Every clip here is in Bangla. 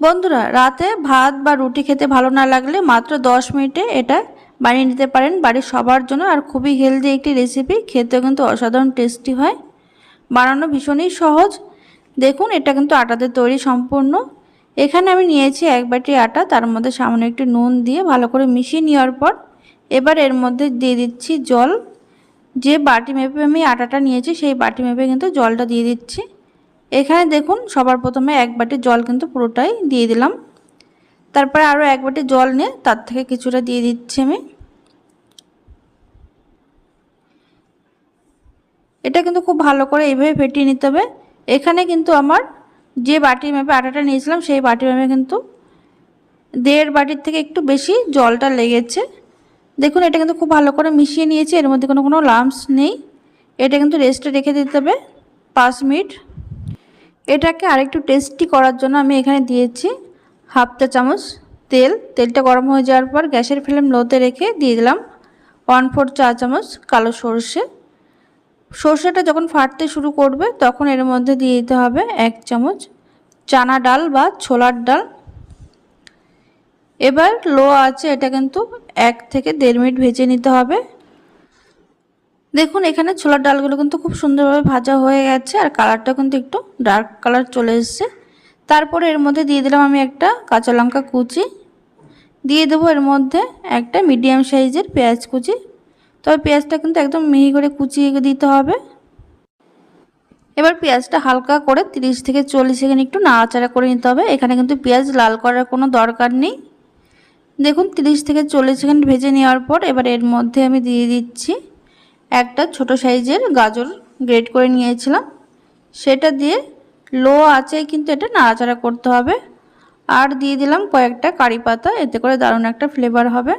বন্ধুরা, রাতে ভাত বা রুটি খেতে ভালো না লাগলে মাত্র 10 মিনিটে এটা বানিয়ে নিতে পারেন। বাড়ির সবার জন্য আর খুবই হেলদি একটি রেসিপি খেতেও কিন্তু অসাধারণ টেস্টি হয়। বানানো ভীষণই সহজ। দেখুন, এটা কিন্তু আটাতে তৈরি সম্পূর্ণ। এখানে আমি নিয়েছি এক বাটি আটা, তার মধ্যে সামান্য একটু নুন দিয়ে ভালো করে মিশিয়ে নেওয়ার পর এবার এর মধ্যে দিয়ে দিচ্ছি জল। যে বাটি মেপে আমি আটাটা নিয়েছি, সেই বাটি মেপে কিন্তু জলটা দিয়ে দিচ্ছি। এখানে দেখুন সবার প্রথমে এক বাটি জল কিন্তু পুরোটাই দিয়ে দিলাম। তারপরে আরও এক বাটি জল নিয়ে তার থেকে কিছুটা দিয়ে দিচ্ছি আমি। এটা কিন্তু খুব ভালো করে এইভাবে ফেটিয়ে নিতে হবে। এখানে কিন্তু আমার যে বাটির মেপে আটাটা নিয়েছিলাম, সেই বাটি মেপে কিন্তু দেড় বাটির থেকে একটু বেশি জলটা লেগেছে। দেখুন এটা কিন্তু খুব ভালো করে মিশিয়ে নিয়েছি, এর মধ্যে কোনো কোনো লাম্পস নেই। এটা কিন্তু রেস্টে রেখে দিতে হবে। পাঁচ মিনিট এটাকে আরেকটু টেস্টি করার জন্য আমি এখানে দিয়েছি হাফ চা চামচ তেল। তেলটা গরম হয়ে যাওয়ার পর গ্যাসের ফ্লেম লোতে রেখে দিয়ে দিলাম ওয়ান ফোর চা চামচ কালো সর্ষে। সর্ষেটা যখন ফাটতে শুরু করবে তখন এর মধ্যে দিয়ে দিতে হবে এক চামচ চানা ডাল বা ছোলার ডাল। এবার লো আছে এটা কিন্তু এক থেকে দেড় মিনিট ভেজে নিতে হবে। দেখুন, এখানে ছোলার ডালগুলো কিন্তু খুব সুন্দরভাবে ভাজা হয়ে গেছে আর কালারটা কিন্তু একটু ডার্ক কালার চলে এসছে। তারপরে এর মধ্যে দিয়ে দিলাম আমি একটা কাঁচা লঙ্কা কুচি। দিয়ে দেবো এর মধ্যে একটা মিডিয়াম সাইজের পেঁয়াজ কুচি। তবে পেঁয়াজটা কিন্তু একদম মিহি করে কুচিয়ে দিতে হবে। এবার পেঁয়াজটা হালকা করে 30 থেকে চল্লিশ সেকেন্ড একটু নাড়াচাড়া করে নিতে হবে। এখানে কিন্তু পেঁয়াজ লাল করার কোনো দরকার নেই। দেখুন 30 থেকে চল্লিশ সেকেন্ড ভেজে নেওয়ার পর এবার এর মধ্যে আমি দিয়ে দিচ্ছি একটা ছোট সাইজের গাজর গ্রেট করে নিয়েছিলাম। সেটা দিয়ে লো আছে কিন্তু এটা নাড়াচাড়া করতে হবে। আর দিয়ে দিলাম কয়েকটা কারি পাতা, এতে করে দারুণ একটা ফ্লেভার হবে।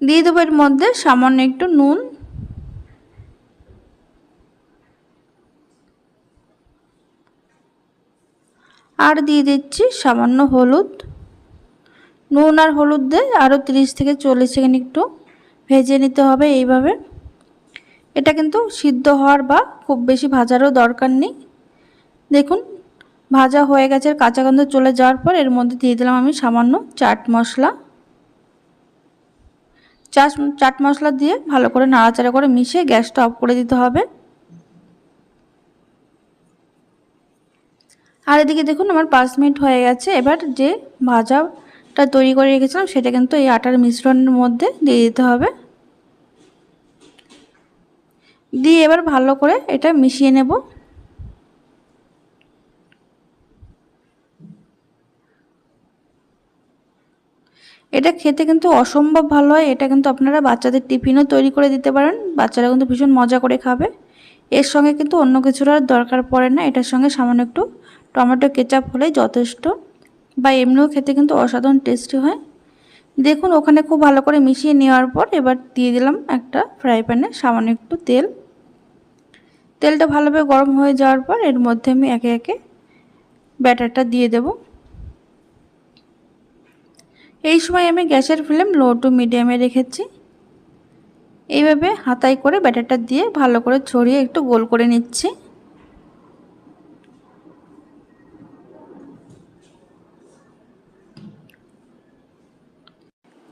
দিয়ে দেবো এর মধ্যে সামান্য একটু নুন। আর দিয়ে দিচ্ছি সামান্য হলুদ। নুন আর হলুদ দিয়ে আরও 30 থেকে চল্লিশ সেকেন্ড একটু ভেজে নিতে হবে এইভাবে। এটা কিন্তু সিদ্ধ হওয়ার বা খুব বেশি ভাজারও দরকার নেই। দেখুন, ভাজা হয়ে গেছে, কাঁচা গন্ধ চলে যাওয়ার পর এর মধ্যে দিয়ে দিলাম আমি সামান্য চাট মশলা। চাট চাট মশলা দিয়ে ভালো করে নাড়াচাড়া করে মিশিয়ে গ্যাসটা অফ করে দিতে হবে। আর এদিকে দেখুন, আমার পাঁচ মিনিট হয়ে গেছে। এবার যে ভাজাটা তৈরি করে রেখেছিলাম, সেটা কিন্তু এই আটার মিশ্রণের মধ্যে দিয়ে দিতে হবে। দিয়ে এবার ভালো করে এটা মিশিয়ে নেব। এটা খেতে কিন্তু অসম্ভব ভালো হয়, এটা কিন্তু আপনারা বাচ্চাদের টিফিনও তৈরি করে দিতে পারেন, বাচ্চারা কিন্তু ভীষণ মজা করে খাবে। এর সঙ্গে কিন্তু অন্য কিছুর আর দরকার পড়ে না, এটার সঙ্গে সামান্য একটু টমেটো, কেচাপ হলেই যথেষ্ট। বা এমনিও খেতে কিন্তু অসাধারণ টেস্টি হয়। দেখুন, ওখানে খুব ভালো করে মিশিয়ে নেওয়ার পর এবার দিয়ে দিলাম একটা ফ্রাই প্যানে সামান্য একটু তেল। তেলটা ভালোভাবে গরম হয়ে যাওয়ার পর এর মধ্যে আমি একে একে ব্যাটারটা দিয়ে দেব। এই সময় আমি গ্যাসের ফ্লেম লো টু মিডিয়ামে রেখেছি। এইভাবে হাতাই করে ব্যাটারটা দিয়ে ভালো করে ছড়িয়ে একটু গোল করে নিচ্ছি।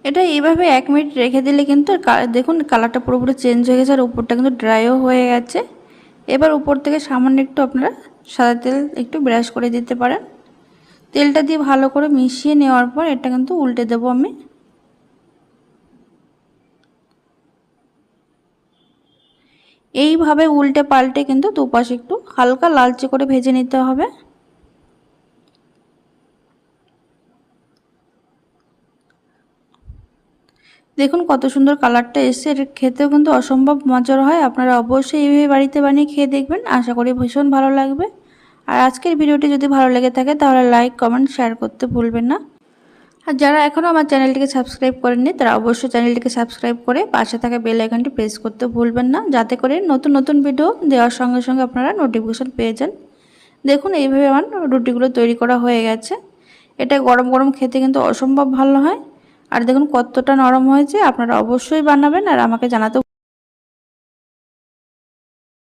এটা এইভাবে এক মিনিট রেখে দিলে কিন্তু দেখুন কালারটা পুরোপুরি চেঞ্জ হয়ে গেছে আর উপরটা কিন্তু ড্রাইও হয়ে গেছে। এবার উপর থেকে সামান্য একটু আপনারা সাদা তেল একটু ব্রাশ করে দিতে পারেন। তেলটা দিয়ে ভালো করে মিশিয়ে নেওয়ার পর এটা কিন্তু উল্টে দেবো আমি। এইভাবে উল্টে পাল্টে কিন্তু দুপাশে একটু হালকা লালচে করে ভেজে নিতে হবে। দেখুন কত সুন্দর কালারটা এসছে এর খেতেও কিন্তু অসম্ভব মজার হয়, আপনারা অবশ্যই এইভাবে বাড়িতে বানিয়ে খেয়ে দেখবেন, আশা করি ভীষণ ভালো লাগবে। আর আজকের ভিডিওটি যদি ভালো লেগে থাকে তাহলে লাইক, কমেন্ট, শেয়ার করতে ভুলবেন না। আর যারা এখনও আমার চ্যানেলটিকে সাবস্ক্রাইব করেননি, তারা অবশ্যই চ্যানেলটিকে সাবস্ক্রাইব করে পাশে থাকা বেল আইকনটি প্রেস করতে ভুলবেন না, যাতে করে নতুন নতুন ভিডিও দেওয়ার সঙ্গে সঙ্গে আপনারা নোটিফিকেশন পেয়ে যান। দেখুন এইভাবে আমার রুটিগুলো তৈরি করা হয়ে গেছে। এটা গরম গরম খেতে কিন্তু অসম্ভব ভালো হয়। আর দেখুন কতটা নরম হয়েছে আপনারা অবশ্যই বানাবেন আর আমাকে জানাতে